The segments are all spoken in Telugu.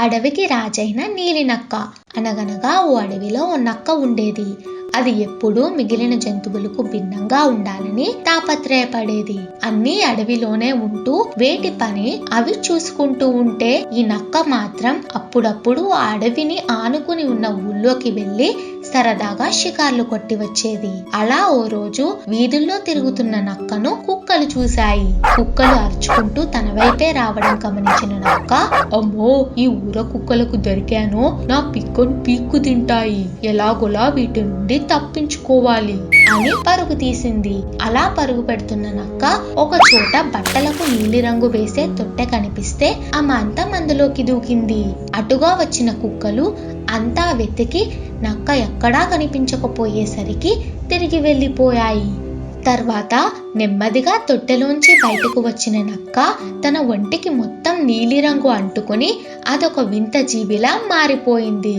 అడవికి రాజైన నీలినక్క. అనగనగా ఓ అడవిలో ఓ నక్క ఉండేది. అది ఎప్పుడూ మిగిలిన జంతువులకు భిన్నంగా ఉండాలని తాపత్రయపడేది. అన్ని అడవిలోనే ఉంటూ వేటి పని అవి చూసుకుంటూ ఉంటే ఈ నక్క మాత్రం అప్పుడప్పుడు ఆ అడవిని ఆనుకుని ఉన్న ఊళ్ళోకి వెళ్ళి సరదాగా షికార్లు కొట్టి వచ్చేది. అలా ఓ రోజు వీధుల్లో తిరుగుతున్న నక్కను కుక్కలు చూశాయి. కుక్కలు అరుచుకుంటూ తన వైపే రావడం గమనించిన నక్క అమ్మో ఈ ఊర కుక్కలకు దొరికాను. నా పిక్కను పీక్కు తింటాయి. ఎలాగోలా వీటి నుండి తప్పించుకోవాలి అని పరుగు తీసింది. అలా పరుగు పెడుతున్న నక్క ఒక చోట బట్టలకు నీలిరంగు వేసే తొట్టె కనిపిస్తే ఆ మంత మందులోకి దూకింది. అటుగా వచ్చిన కుక్కలు అంతా వెతికి నక్క ఎక్కడా కనిపించకపోయేసరికి తిరిగి వెళ్ళిపోయాయి. తర్వాత నెమ్మదిగా తొట్టెలోంచి బయటకు వచ్చిన నక్క తన ఒంటికి మొత్తం నీలిరంగు అంటుకుని అదొక వింత జీవిలా మారిపోయింది.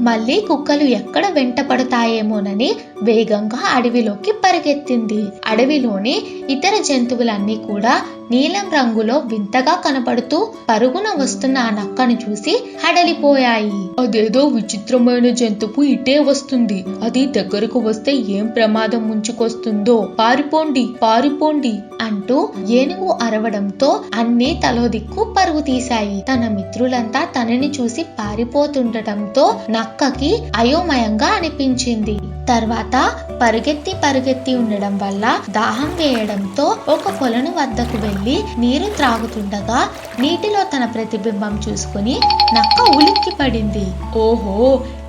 మళ్ళీ కుక్కలు ఎక్కడ వెంట పడతాయేమోనని వేగంగా అడవిలోకి పరిగెత్తింది. అడవిలోని ఇతర జంతువులన్నీ కూడా నీలం రంగులో వింతగా కనపడుతూ పరుగున వస్తున్న ఆ నక్కను చూసి హడలిపోయాయి. అదేదో విచిత్రమైన జంతువు ఇటే వస్తుంది. అది దగ్గరకు వస్తే ఏం ప్రమాదం ముంచుకొస్తుందో? పారిపోండి పారిపోండి అంటూ ఏనుగు అరవడంతో అన్ని తలో దిక్కు పరుగు తీశాయి. తన మిత్రులంతా తనని చూసి పారిపోతుండటంతో నక్కకి అయోమయంగా అనిపించింది. తర్వాత పరుగెత్తి పరుగెత్తి ఉండడం వల్ల దాహం వేయడంతో ఒక కొలను వద్దకు వెళ్ళి నీరు త్రాగుతుండగా నీటిలో తన ప్రతిబింబం చూసుకుని నక్క ఉలిక్కి పడింది ఓహో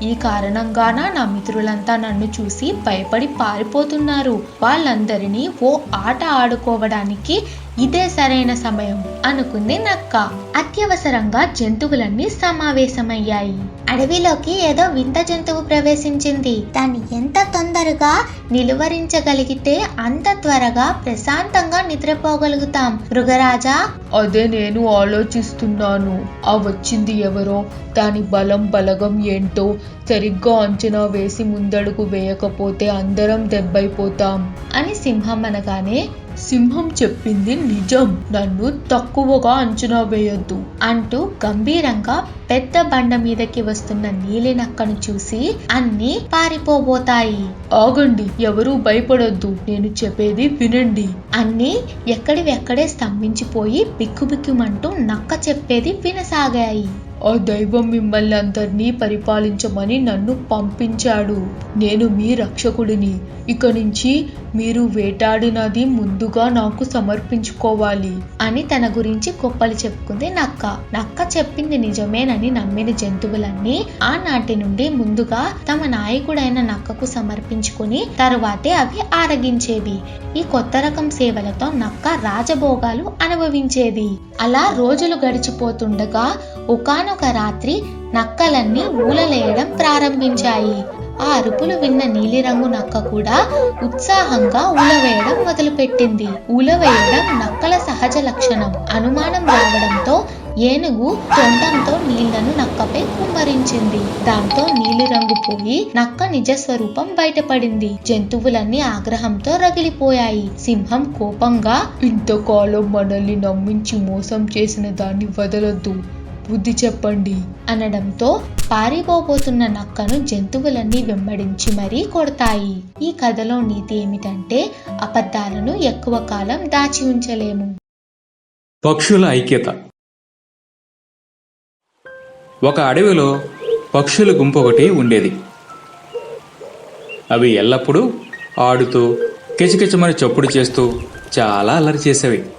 ఈ కారణంగాన నా మిత్రులంతా నన్ను చూసి భయపడి పారిపోతున్నారు. వాళ్ళందరినీ ఓ ఆట ఆడుకోవడానికి ఇదే సరైన సమయం అనుకుంది నక్క. అత్యవసరంగా జంతువులన్నీ సమావేశమయ్యాయి. అడవిలోకి ఏదో వింత జంతువు ప్రవేశించింది. దాన్ని ఎంత తొందరగా నిలువరించగలిగితే అంత త్వరగా ప్రశాంతంగా నిద్రపోగలుగుతాం. మృగరాజా? అదే నేను ఆలోచిస్తున్నాను. ఆ వచ్చింది ఎవరో? దాని బలం బలగం ఏంటో సరిగ్గా అంచనా వేసి ముందడుగు వేయకపోతే అందరం దెబ్బైపోతాం. అని సింహం అనగానే సింహం చెప్పింది నిజం. నన్ను తక్కువగా అంచనా వేయొద్దు అంటూ గంభీరంగా పెద్ద బండ మీదకి వస్తున్న నీలినక్కను చూసి అన్ని పారిపోబోతాయి. ఆగండి ఎవరూ భయపడొద్దు. నేను చెప్పేది వినండి. అన్ని ఎక్కడివెక్కడే స్తంభించిపోయి బిక్కుబిక్కుమంటూ నక్క చెప్పేది వినసాగాయి. ఆ దైవం మిమ్మల్ని అందరినీ పరిపాలించమని నన్ను పంపించాడు. నేను మీ రక్షకుడిని. ఇక నుంచి మీరు వేటాడినది ముందుగా నాకు సమర్పించుకోవాలి. అని తన గురించి గొప్పలు చెప్పుకుంది నక్క. నక్క చెప్పింది నిజమేనని నమ్మిన జంతువులన్నీ ఆనాటి నుండి ముందుగా తమ నాయకుడైన నక్కకు సమర్పించుకుని తరువాతే అవి ఆరగించేవి. ఈ కొత్త రకం సేవలతో నక్క రాజభోగాలు అనుభవించేది. అలా రోజులు గడిచిపోతుండగా ఒకానొక రాత్రి నక్కలన్నీ ఊలలేయడం ప్రారంభించాయి. ఆ అరుపులు విన్న నీలిరంగు నక్క కూడా ఉత్సాహంగా ఊలవేయడం మొదలుపెట్టింది. ఊలవేయడం నక్కల సహజ లక్షణం. అనుమానం రావడంతో ఏనుగు తొండంతో నీళ్ళను నక్కపై కుమ్మరించింది. దాంతో నీలిరంగు పోయి నక్క నిజ స్వరూపం బయటపడింది. జంతువులన్నీ ఆగ్రహంతో రగిలిపోయాయి. సింహం కోపంగా ఇంతకాలం మనల్ని నమ్మించి మోసం చేసిన దాన్ని వదలొద్దు. బుద్ధి చెప్పండి అనడంతో పారిపోబోతున్న నక్కను జంతువులన్నీ వెంబడించి మరీ కొడతాయి. ఈ కథలో నీతి ఏమిటంటే అబద్ధాలను ఎక్కువ కాలం దాచి ఉంచలేము. పక్షుల ఐక్యత. ఒక అడవిలో పక్షుల గుంపు ఒకటి ఉండేది. అవి ఎల్లప్పుడూ ఆడుతూ కిచకిచమని చప్పుడు చేస్తూ చాలా అల్లరి చేసేవి.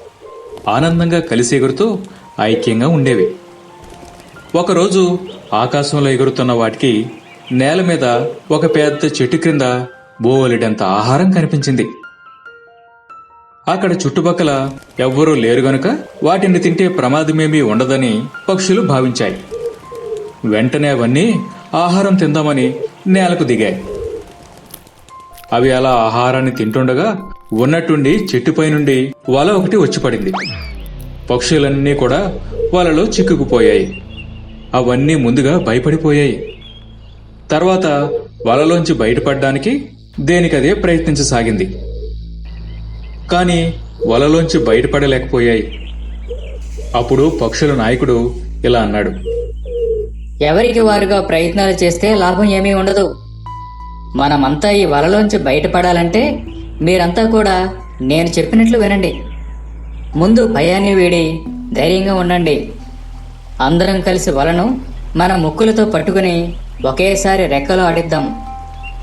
ఆనందంగా కలిసి ఎగురుతూ ఐక్యంగా ఉండేవి. ఒకరోజు ఆకాశంలో ఎగురుతున్న వాటికి నేల మీద ఒక పెద్ద చెట్టు క్రింద బోలెడంత ఆహారం కనిపించింది. అక్కడ చుట్టుపక్కల ఎవ్వరూ లేరు గనుక వాటిని తింటే ప్రమాదమేమీ ఉండదని పక్షులు భావించాయి. వెంటనే అవన్నీ ఆహారం తిందామని నేలకు దిగాయి. అవి అలా ఆహారాన్ని తింటుండగా ఉన్నట్టుండి చెట్టుపై నుండి వల ఒకటి వచ్చి పడింది. పక్షులన్నీ కూడా వలలో చిక్కుకుపోయాయి. అవన్నీ ముందుగా భయపడిపోయాయి. తర్వాత వలలోంచి బయటపడడానికి దేనికదే ప్రయత్నించసాగింది. కానీ వలలోంచి బయటపడలేకపోయాయి. అప్పుడు పక్షుల నాయకుడు ఇలా అన్నాడు. ఎవరికి వారుగా ప్రయత్నాలు చేస్తే లాభం ఏమీ ఉండదు. మనమంతా ఈ వలలోంచి బయటపడాలంటే మీరంతా కూడా నేను చెప్పినట్లు వినండి. ముందు భయాన్ని వీడి ధైర్యంగా ఉండండి. అందరం కలిసి వలను మన ముక్కులతో పట్టుకుని ఒకేసారి రెక్కలో ఆడిద్దాం.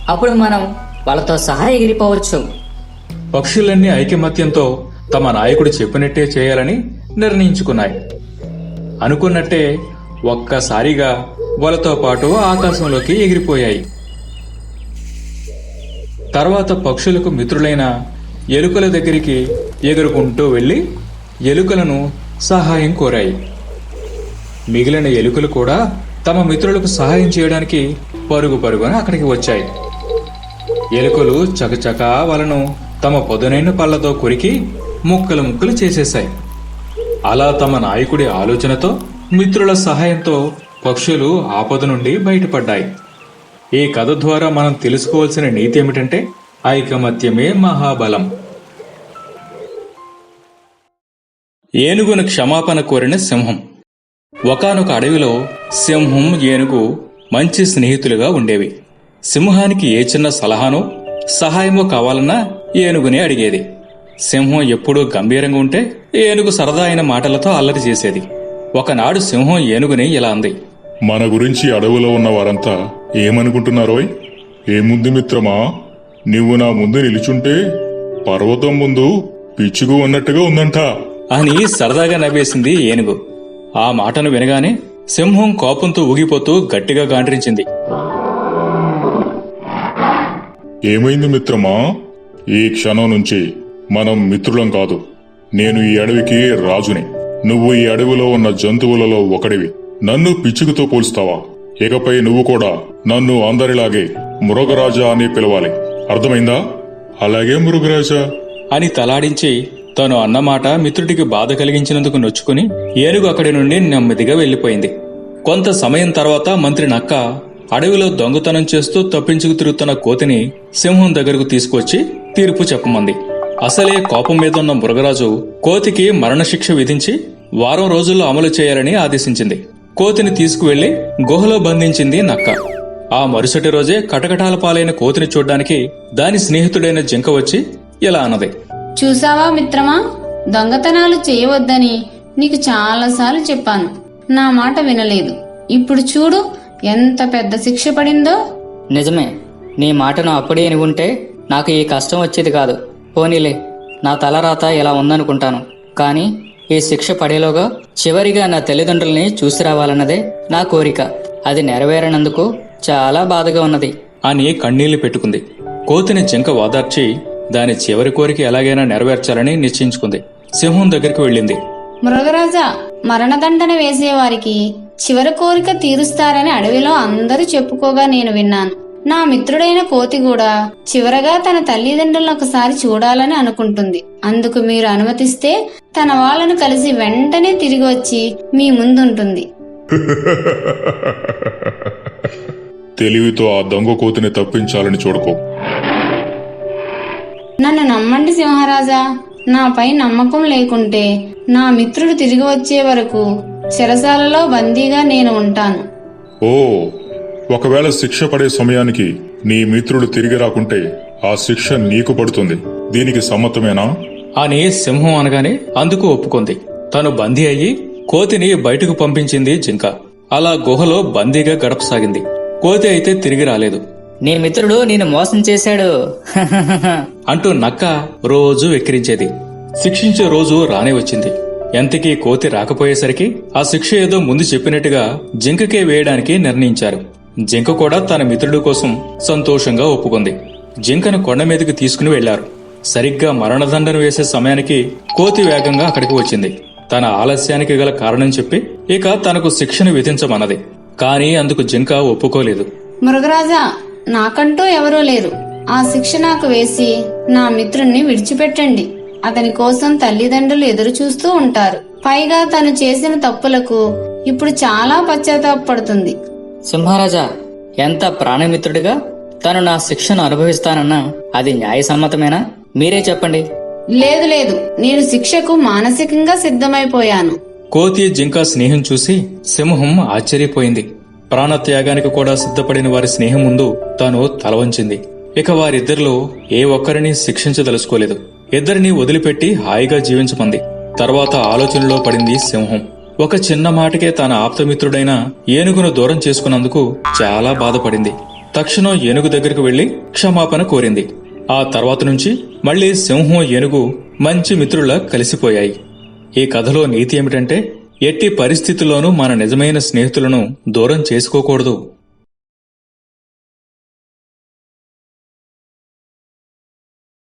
అప్పుడు మనం వాళ్ళతో సహా ఎగిరిపోవచ్చు. పక్షులన్నీ ఐకమత్యంతో తమ నాయకుడు చెప్పినట్టే చేయాలని నిర్ణయించుకున్నాయి. అనుకున్నట్టే ఒక్కసారిగా వలతో పాటు ఆకాశంలోకి ఎగిరిపోయాయి. తర్వాత పక్షులకు మిత్రులైన ఎలుకల దగ్గరికి ఎగురుకుంటూ వెళ్ళి ఎలుకలను సహాయం కోరాయి. మిగిలిన ఎలుకలు కూడా తమ మిత్రులకు సహాయం చేయడానికి పరుగు పరుగున అక్కడికి వచ్చాయి. ఎలుకలు చకచకా వలను తమ పొదనైన పళ్ళతో కొరికి ముక్కలు ముక్కలు చేసేశాయి. అలా తమ నాయకుడి ఆలోచనతో మిత్రుల సహాయంతో పక్షులు ఆపద నుండి బయటపడ్డాయి. ఈ కథ ద్వారా మనం తెలుసుకోవాల్సిన నీతి ఏమిటంటే ఐకమత్యమే మహాబలం. ఏనుగును క్షమాపణ కోరిన సింహం. ఒకానొక అడవిలో సింహం ఏనుగు మంచి స్నేహితులుగా ఉండేవి. సింహానికి ఏ చిన్న సలహానో సహాయమో కావాలన్నా ఏనుగునే అడిగేది. సింహం ఎప్పుడూ గంభీరంగా ఉంటే ఏనుగు సరదా అయిన మాటలతో అల్లరి చేసేది. ఒకనాడు సింహం ఏనుగుని ఇలా అంది. మన గురించి అడవిలో ఉన్న వారంతా ఏమనుకుంటున్నారోయ్? ఏముంది మిత్రమా? నువ్వు నా ముందు నిలుచుంటే పర్వతం ముందు పిచ్చుకు ఉన్నట్టుగా ఉందంట. అని సరదాగా నవ్వేసింది ఏనుగు. ఆ మాటను వినగానే సింహం కోపంతో ఊగిపోతూ గట్టిగా గాండ్రించింది. ఏమైంది మిత్రమా? ఈ క్షణం నుంచి మనం మిత్రులం కాదు. నేను ఈ అడవికి రాజుని. నువ్వు ఈ అడవిలో ఉన్న జంతువులలో ఒకడివి. నన్ను పిచ్చుకతో పోల్స్తావా? ఇకపై నువ్వు కూడా నన్ను అందరిలాగే మృగరాజా అని పిలవాలి. అర్థమైందా? అలాగే మృగరాజా. అని తలాడించి తను అన్నమాట మిత్రుడికి బాధ కలిగించినందుకు నొచ్చుకుని ఏనుగు అక్కడి నుండి నెమ్మదిగా వెళ్ళిపోయింది కొంత సమయం తర్వాత మంత్రి నక్క అడవిలో దొంగతనం చేస్తూ తప్పించుకు తిరుగుతున్న కోతిని సింహం దగ్గరకు తీసుకొచ్చి తీర్పు చెప్పమంది. అసలే కోపం మీదున్న మృగరాజు కోతికి మరణశిక్ష విధించి వారం రోజుల్లో అమలు చేయాలని ఆదేశించింది. కోతిని తీసుకువెళ్ళి గుహలో బంధించింది నక్క. ఆ మరుసటి రోజే కటకటాల పాలైన కోతిని చూడ్డానికి దాని స్నేహితుడైన జింక వచ్చి ఇలా అన్నది. చూసావా మిత్రమా? దొంగతనాలు చేయవద్దని నీకు చాలాసార్లు చెప్పాను. నా మాట వినలేదు. ఇప్పుడు చూడు ఎంత పెద్ద శిక్ష పడిందో. నిజమే. నీ మాటను అప్పుడే ఉంటే నాకు ఈ కష్టం వచ్చేది కాదు. పోనీలే నా తలరాత ఇలా ఉందనుకుంటాను. కానీ ఈ శిక్ష పడేలోగా చివరిగా నా తల్లిదండ్రుల్ని చూసి రావాలన్నదే నా కోరిక. అది నెరవేరనందుకు చాలా బాధగా ఉన్నది. అని కన్నీళ్ళు పెట్టుకుంది. కోతిని జింక వాదార్చి దాని చివరి కోరిక ఎలాగైనా నెరవేర్చాలని నిశ్చయించుకుంది. సింహం దగ్గరికి వెళ్ళింది. మృగరాజా మరణదండన వేసేవారికి చివరి కోరిక తీరుస్తారని అడవిలో అందరూ చెప్పుకోగా నేను విన్నాను. నా మిత్రుడైన కోతి కూడా చివరగా తన తల్లిదండ్రులను ఒకసారి చూడాలని అనుకుంటుంది. అందుకు మీరు అనుమతిస్తే తన వాళ్ళను కలిసి వెంటనే తిరిగి వచ్చి మీ ముందుంటుంది. తెలివితో ఆ దొంగ కోతిని తప్పించాలని చూడకు. నన్ను నమ్మండి సింహరాజా. నాపై నమ్మకం లేకుంటే నా మిత్రుడు తిరిగి వచ్చే వరకు చెరసాలలో బందీగా నేను ఉంటాను. ఓ ఒకవేళ శిక్ష పడే సమయానికి నీ మిత్రుడు తిరిగి రాకుంటే ఆ శిక్ష నీకు పడుతుంది. దీనికి సమ్మతమేనా? అని సింహం అనగానే అందుకు ఒప్పుకుంది. తను బందీ అయ్యి కోతిని బయటకు పంపించింది జింక. అలా గుహలో బందీగా గడపసాగింది. కోతి అయితే తిరిగి రాలేదు. నీ మిత్రుడు నేను మోసం చేశాడు. అంటూ నక్క రోజు వెక్కిరించేది. శిక్షించే రోజు రానే వచ్చింది. ఎంతకీ కోతి రాకపోయేసరికి ఆ శిక్ష ఏదో ముందు చెప్పినట్టుగా జింకకే వేయడానికి నిర్ణయించారు. జింక కూడా తన మిత్రుడి కోసం సంతోషంగా ఒప్పుకుంది. జింకను కొండ మీదకి తీసుకుని వెళ్ళారు సరిగ్గా మరణదండన వేసే సమయానికి కోతి వేగంగా అక్కడికి వచ్చింది. తన ఆలస్యానికి గల కారణం చెప్పి ఇక తనకు శిక్షను విధించమన్నది. కానీ అందుకు జింక ఒప్పుకోలేదు. మృగరాజా నాకంటూ ఎవరూ లేరు. ఆ శిక్ష నాకు వేసి నా మిత్రుణ్ణి విడిచిపెట్టండి. అతని కోసం తల్లిదండ్రులు ఎదురు చూస్తూ ఉంటారు. పైగా తను చేసిన తప్పులకు ఇప్పుడు చాలా పశ్చాత్తాపడుతుంది సింహరాజా ఎంత ప్రాణమిత్రుడిగా? తను నా శిక్షను అనుభవిస్తానన్నా అది న్యాయసమ్మతమేనా? మీరే చెప్పండి. లేదు లేదు. నేను శిక్షకు మానసికంగా సిద్ధమైపోయాను. కోతి జింక స్నేహం చూసి సింహం ఆశ్చర్యపోయింది. ప్రాణత్యాగానికి కూడా సిద్ధపడిన వారి స్నేహం ముందు తాను తలవంచింది ఇక వారిద్దరిలో ఏ ఒక్కరిని శిక్షించదలుచుకోలేదు. ఇద్దరిని వదిలిపెట్టి హాయిగా జీవించమంది. తర్వాత ఆలోచనలో పడింది సింహం. ఒక చిన్న మాటకే తన ఆప్తమిత్రుడైన ఏనుగును దూరం చేసుకున్నందుకు చాలా బాధపడింది. తక్షణం ఏనుగు దగ్గరకు వెళ్ళి క్షమాపణ కోరింది. ఆ తర్వాత నుంచి మళ్ళీ సింహం ఏనుగు మంచి మిత్రులా కలిసిపోయాయి. ఈ కథలో నీతి ఏమిటంటే ఎట్టి పరిస్థితుల్లోనూ మన నిజమైన స్నేహితులను దూరం చేసుకోకూడదు.